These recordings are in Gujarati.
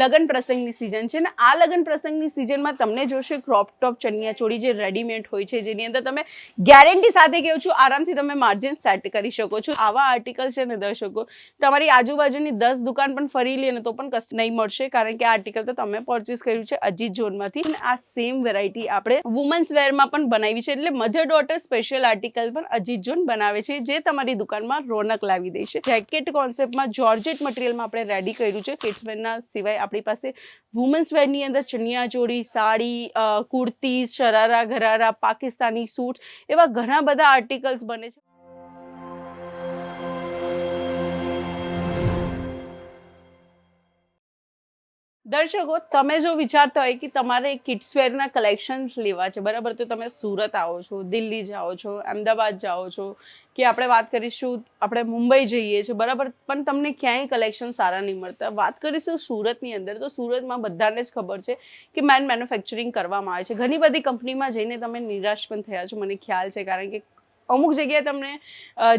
લગ્ન પ્રસંગની સિઝન છે ને આ લગ્ન પ્રસંગની સિઝનમાં તમને જોશે ક્રોપ ટોપ ચણિયા ચોળી જે રેડીમેડ હોય છે, જેની અંદર તમે ગેરંટી સાથે કહો છો, આરામથી તમે માર્જિન સેટ કરી શકો છો. આવા આર્ટિકલ છે ને દર્શકો, તમારી આજુબાજુની દસ દુકાન પણ ફરી લે ને તો પણ કસ્ટ નહીં મળશે, કારણ કે આ આર્ટિકલ તો તમે પરચેસ કર્યું છે અજીત ઝોનમાંથી. અને આ સેમ વેરાયટી આપણે વુમન્સ વેરમાં પણ બનાવી છે, એટલે મધર ડોટર સ્પેશિયલ આર્ટિકલ પણ અજીત ઝોન બનાવે છે, જે તમારી દુકાનમાં રોનક લાવી દે છે. જેકેટ કોન્સેપ્ટમાં જોર્જેટ મટીરિયલમાં આપણે રેડી કર્યું છે કિડ્સવેરના સિવાય આપણી પાસે વુમન્સ વેરની અંદર ચણિયા ચોળી સાડી અ, કુર્તી શરારા ઘરારા પાકિસ્તાની સૂટ એવા ઘણા બધા આર્ટિકલ્સ બને છે. દર્શકો, તમે જો વિચારતા હોય કે તમારે કિડ્સવેરના કલેક્શન્સ લેવા છે, બરાબર? તો તમે સુરત આવો છો, દિલ્હી જાઓ છો, અમદાવાદ જાઓ છો, કે આપણે વાત કરીશું, આપણે મુંબઈ જઈએ છીએ, બરાબર? પણ તમને ક્યાંય કલેક્શન સારા નહીં મળતા. વાત કરીશું સુરતની અંદર, તો સુરતમાં બધાને જ ખબર છે કે મેન મેન્યુફેક્ચરિંગ કરવામાં આવે છે. ઘણી બધી કંપનીમાં જઈને તમે નિરાશ પણ થયા છો, મને ખ્યાલ છે, કારણ કે અમુક જગ્યાએ તમને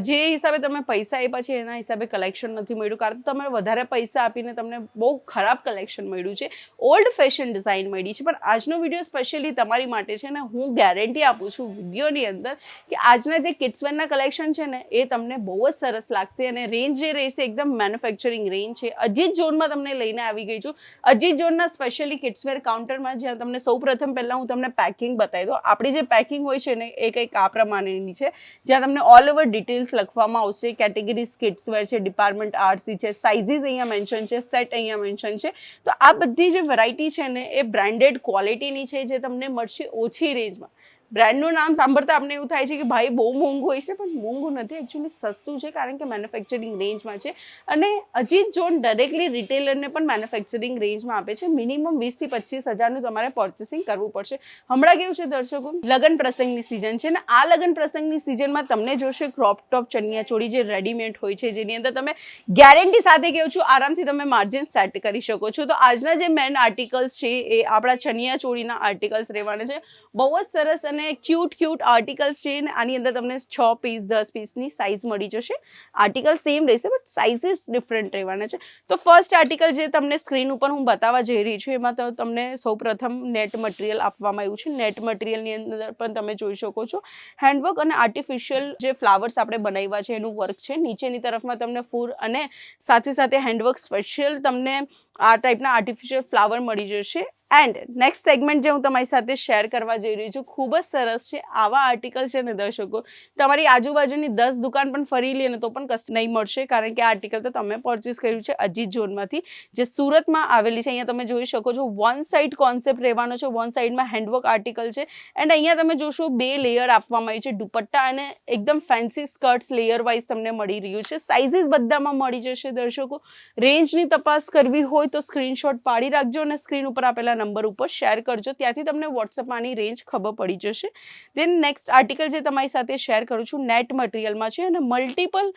જે હિસાબે તમે પૈસા આપ્યા છે એના હિસાબે કલેક્શન નથી મળ્યું. કારણ કે તમે વધારે પૈસા આપીને તમને બહુ ખરાબ કલેક્શન મળ્યું છે. ઓલ્ડ ફેશન ડિઝાઇન મળી છે. પણ આજનો વીડિયો સ્પેશિયલી તમારી માટે છે ને હું ગેરંટી આપું છું વિડીયોની અંદર કે આજના જે કિડ્સવેરના કલેક્શન છે ને, એ તમને બહુ જ સરસ લાગશે અને રેન્જ જે રહેશે એકદમ મેન્યુફેક્ચરિંગ રેન્જ છે. અજીત ઝોનમાં તમને લઈને આવી ગઈ છું. અજીત ઝોનના સ્પેશિયલી કિડ્સવેર કાઉન્ટરમાં જ્યાં તમને સૌ પ્રથમ પહેલાં હું તમને પેકિંગ બતાવી દઉં. આપણી જે પેકિંગ હોય છે ને, એ કંઈક આ પ્રમાણેની છે. જ્યાં તમને ઓલ ઓવર ડિટેલ્સ લખવામાં આવશે. કેટેગરી કિડ્સવેર છે ડિપાર્ટમેન્ટ આરસી છે સાઇઝીસ અહીંયા મેન્શન છે સેટ અહીંયા મેન્શન છે. તો આ બધી જે વેરાયટી છે ને, એ બ્રાન્ડેડ ક્વોલિટીની છે જે તમને મળશે ઓછી રેન્જમાં બ્રાન્ડનું નામ સાંભળતા આપણે એવું થાય છે કે ભાઈ બહુ મોંઘું હોય છે, પણ મોંઘું નથી. એકચ્યુઅલી સસ્તું છે કારણ કે મેન્યુફેક્ચરિંગ રેન્જમાં છે. અને અજીત જોન ડાયરેક્ટલી રિટેલરને પણ મેન્યુફેક્ચરિંગ રેન્જમાં આપે છે. મિનિમમ વીસથી પચીસ હજારનું તમારે પર્ચેસિંગ કરવું પડશે. હમણાં કેવું છે દર્શકો? લગ્ન પ્રસંગની સિઝન છે ને આ લગ્ન પ્રસંગની સિઝનમાં તમને જોશે ક્રોપ ટોપ ચણિયા ચોળી જે રેડીમેડ હોય છે, જેની અંદર તમે ગેરંટી સાથે કહું છું, આરામથી તમે માર્જિન સેટ કરી શકો છો. તો આજના જે મેન આર્ટિકલ્સ છે એ આપણા ચણિયા ચોળીના આર્ટિકલ્સ રહેવાના છે. બહુ જ સરસ અને ક્યુટ ક્યુટ આર્ટિકલ્સ છે ને, આની અંદર તમને છ પીસ દસ પીસની સાઇઝ મળી જશે. આર્ટિકલ સેમ રહેશે બટ સાઇઝીસ ડિફરન્ટ રહેવાના છે. તો ફર્સ્ટ આર્ટિકલ જે તમને સ્ક્રીન ઉપર હું બતાવવા જઈ રહી છું, એમાં તો તમને સૌપ્રથમ નેટ મટીરિયલ આપવામાં આવ્યું છે. નેટ મટીરિયલની અંદર પણ તમે જોઈ શકો છો. હેન્ડવર્ક અને આર્ટિફિશિયલ જે ફ્લાવર્સ આપણે બનાવ્યા છે, એનું વર્ક છે. નીચેની તરફમાં તમને ફૂલ અને સાથે સાથે હેન્ડવર્ક સ્પેશિયલ તમને આ ટાઈપના આર્ટિફિશિયલ ફ્લાવર મળી જશે. એન્ડ નેક્સ્ટ સેગમેન્ટ જે હું તમારી સાથે શેર કરવા જઈ રહી છું, ખૂબ જ સરસ છે. આવા આર્ટિકલ છે ને દર્શકો, તમારી આજુબાજુની દસ દુકાન પણ ફરી લે ને તો પણ કસ્ટ નહીં મળશે, કારણ કે આ આર્ટિકલ તો તમે પરચેસ કર્યું છે અજીત ઝોનમાંથી, જે સુરતમાં આવેલી છે. અહીંયા તમે જોઈ શકો છો વન સાઇડ કોન્સેપ્ટ રહેવાનો છે. વન સાઇડમાં હેન્ડવર્ક આર્ટિકલ છે. એન્ડ અહીંયા તમે જોશો, બે લેયર આપવામાં આવી છે. દુપટ્ટા અને એકદમ ફેન્સી સ્કર્ટ્સ લેયર વાઇઝ તમને મળી રહ્યું છે. સાઇઝીસ બધામાં મળી જશે દર્શકો. રેન્જની તપાસ કરવી હોય તો સ્ક્રીનશોટ પાડી રાખજો અને સ્ક્રીન ઉપર આપેલા નંબર ઉપર શેર કરજો. ત્યાંથી તમને વોટ્સઅપમાં આની રેન્જ ખબર પડી જશે. દેન નેક્સ્ટ આર્ટિકલ જે તમારી સાથે શેર કરું છું નેટ મટીરિયલમાં છે અને મલ્ટિપલ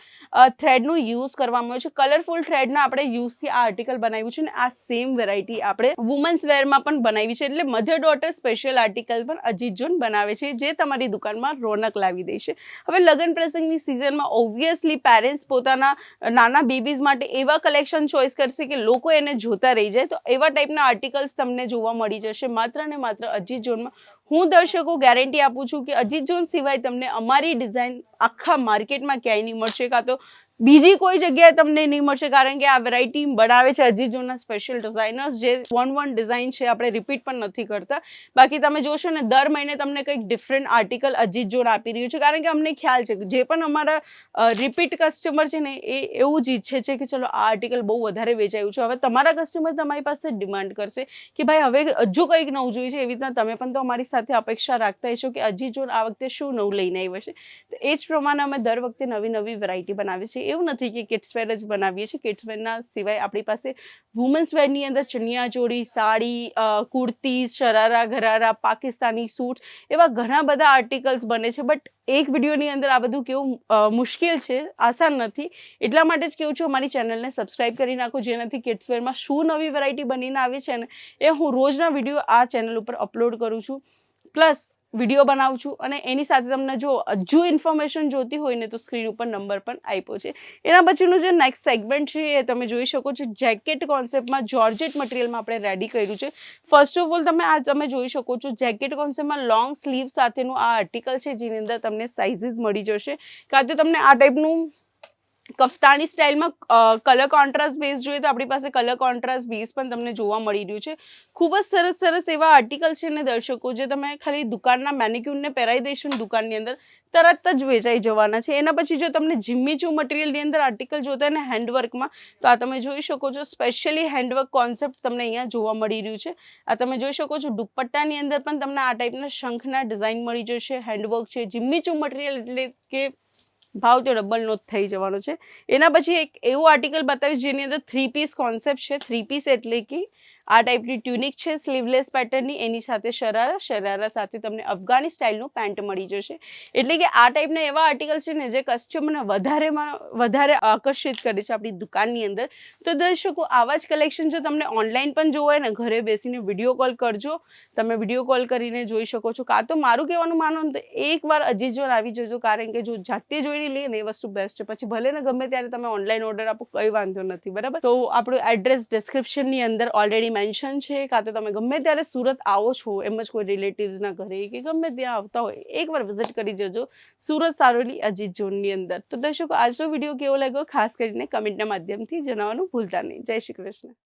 થ્રેડનું યુઝ કરવામાં આવ્યું છે. કલરફુલ થ્રેડના આપણે યુઝથી આ આર્ટિકલ બનાવ્યું છે અને આ સેમ વેરાયટી આપણે વુમન્સ વેરમાં પણ બનાવી છે. એટલે મધર ડોટર સ્પેશિયલ આર્ટિકલ પણ અજીત જોન બનાવે છે, જે તમારી દુકાનમાં રોનક લાવી દેશે હવે લગ્ન પ્રસંગની સિઝનમાં ઓબ્વિયસલી પેરેન્ટ્સ પોતાના નાના બેબીઝ માટે એવા કલેક્શન ચોઈસ કરશે કે લોકો એને જોતા રહી જાય. તો એવા ટાઈપના આર્ટિકલ્સ તમને જોવા મળી જશે. માત્ર ને માત્ર અજીત ઝોનમાં હું દર્શકો ગેરંટી આપું છું કે અજીત જોન સિવાય તમને અમારી ડિઝાઇન આખા માર્કેટમાં ક્યાંય નહીં મળશે. કાં તો બીજી કોઈ જગ્યાએ તમને નહીં મળશે, કારણ કે આ વેરાયટી બનાવે છે અજીત જોનના સ્પેશિયલ ડિઝાઇનર્સ જે વન વન ડિઝાઇન છે, આપણે રિપીટ પણ નથી કરતા. બાકી તમે જોશો ને, દર મહિને તમને કંઈક ડિફરન્ટ આર્ટિકલ અજીત જોડ આપી રહ્યું છે. કારણ કે અમને ખ્યાલ છે જે પણ અમારા રિપીટ કસ્ટમર છે ને, એ એવું જ ઈચ્છે છે કે ચલો આ આર્ટિકલ બહુ વધારે વેચાયું છે. હવે તમારા કસ્ટમર તમારી પાસે ડિમાન્ડ કરશે કે ભાઈ હવે હજુ કંઈક નવું જોઈએ છે, એવી રીતના તમે પણ તો અમારી સાથે અપેક્ષા રાખતા હશો કે હજી જો આ વખતે શું નવું લઈને આવ્યો છે. તો એ જ પ્રમાણે અમે દર વખતે નવી નવી વેરાયટી બનાવીએ છીએ. એવું નથી કે કિડ્સવેર જ બનાવીએ છીએ. કિડ્સવેરના સિવાય આપણી પાસે વુમન્સ વેરની અંદર ચણિયા ચોળી, સાડી કુર્તી, શરારા, ઘરારા, પાકિસ્તાની સૂટ એવા ઘણા બધા આર્ટિકલ્સ બને છે. બટ એક વિડીયોની અંદર આ બધું કેવું મુશ્કેલ છે, આસાન નથી. એટલા માટે જ કેવું છું, અમારી ચેનલને સબસ્ક્રાઇબ કરી નાખો, જેનાથી કિડ્સવેરમાં શું નવી વેરાયટી બનીને આવે છે ને એ હું રોજના વીડિયો આ ચેનલ ઉપર અપલોડ કરું છું. પ્લસ વીડિયો બનાવું છું અને એની સાથે તમને જો હજુ ઇન્ફોર્મેશન જોતી હોય ને તો સ્ક્રીન ઉપર નંબર પણ આપ્યો છે. એના પછીનું જે નેક્સ્ટ સેગમેન્ટ છે એ તમે જોઈ શકો છો. જેકેટ કોન્સેપ્ટમાં જોર્જેટ મટીરિયલમાં આપણે રેડી કર્યું છે. ફર્સ્ટ ઓફ ઓલ તમે આ તમે જોઈ શકો છો જેકેટ કોન્સેપ્ટમાં લોંગ સ્લીવ સાથેનું આ આર્ટિકલ છે, જેની અંદર તમને સાઇઝીસ મળી જશે. કાં તો તમને આ ટાઈપનું કફતાની સ્ટાઇલમાં કલર કોન્ટ્રાસ્ટ બેઝ જોઈએ તો આપણી પાસે કલર કોન્ટ્રાસ્ટ બેઝ પણ તમને જોવા મળી રહ્યું છે. ખૂબ જ સરસ સરસ એવા આર્ટિકલ છે ને દર્શકો, જે તમે ખાલી દુકાનના મેનિક્યુનને પહેરાવી દેશો ને દુકાનની અંદર, તરત જ વેચાઈ જવાના છે. એના પછી જો તમને જીમ્મીચુ મટીરિયલની અંદર આર્ટિકલ જોતા ને હેન્ડવર્કમાં તો આ તમે જોઈ શકો છો સ્પેશિયલી હેન્ડવર્ક કોન્સેપ્ટ તમને અહીંયા જોવા મળી રહ્યું છે. આ તમે જોઈ શકો છો, દુપટ્ટાની અંદર પણ તમને આ ટાઈપના શંખના ડિઝાઇન મળી જશે. હેન્ડવર્ક છે જીમ્મીચુ મટીરિયલ એટલે કે ભાવ તો ડબલનો જ થઈ જવાનો છે. એના પછી એક એવું આર્ટિકલ બતાવીશ જેની અંદર થ્રી પીસ કોન્સેપ્ટ છે. થ્રી પીસ એટલે કે આ ટાઈપની ટ્યુનિક છે સ્લીવલેસ પેટર્નની એની સાથે શરારા શરારા સાથે તમને અફઘાની સ્ટાઇલનું પેન્ટ મળી જશે. એટલે કે આ ટાઈપના એવા આર્ટિકલ છે ને, જે કસ્ટમરને વધારેમાં વધારે આકર્ષિત કરે છે આપણી દુકાનની અંદર. તો દર્શકો, આવા જ કલેક્શન જો તમને ઓનલાઈન પણ જોવું હોય ને, ઘરે બેસીને વીડિયો કોલ કરજો. તમે વીડિયો કોલ કરીને જોઈ શકો છો. કાં તો મારું કહેવાનું માનો તો એકવાર અજીજો આવી જજો, કારણ કે જો જાતે જોઈને લઈએ ને, એ વસ્તુ બેસ્ટ છે. પછી ભલે ને ગમે ત્યારે તમે ઓનલાઈન ઓર્ડર આપો, કંઈ વાંધો નથી, બરાબર? તો આપણું એડ્રેસ ડિસ્ક્રિપ્શનની અંદર ઓલરેડી મેન્શન છે કાં તો તમે ગમે ત્યારે સુરત આવો છો, એમ જ કોઈ રિલેટિવ્સના ઘરે કે ગમે ત્યાં આવતા હોય, એકવાર વિઝિટ કરી જજો સુરત સારોલી અજીત ઝોનની અંદર. તો દર્શકો, આજનો વીડિયો કેવો લાગ્યો? ખાસ કરીને કમેન્ટના માધ્યમથી જણાવવાનું ભૂલતા નહીં. જય શ્રી કૃષ્ણ.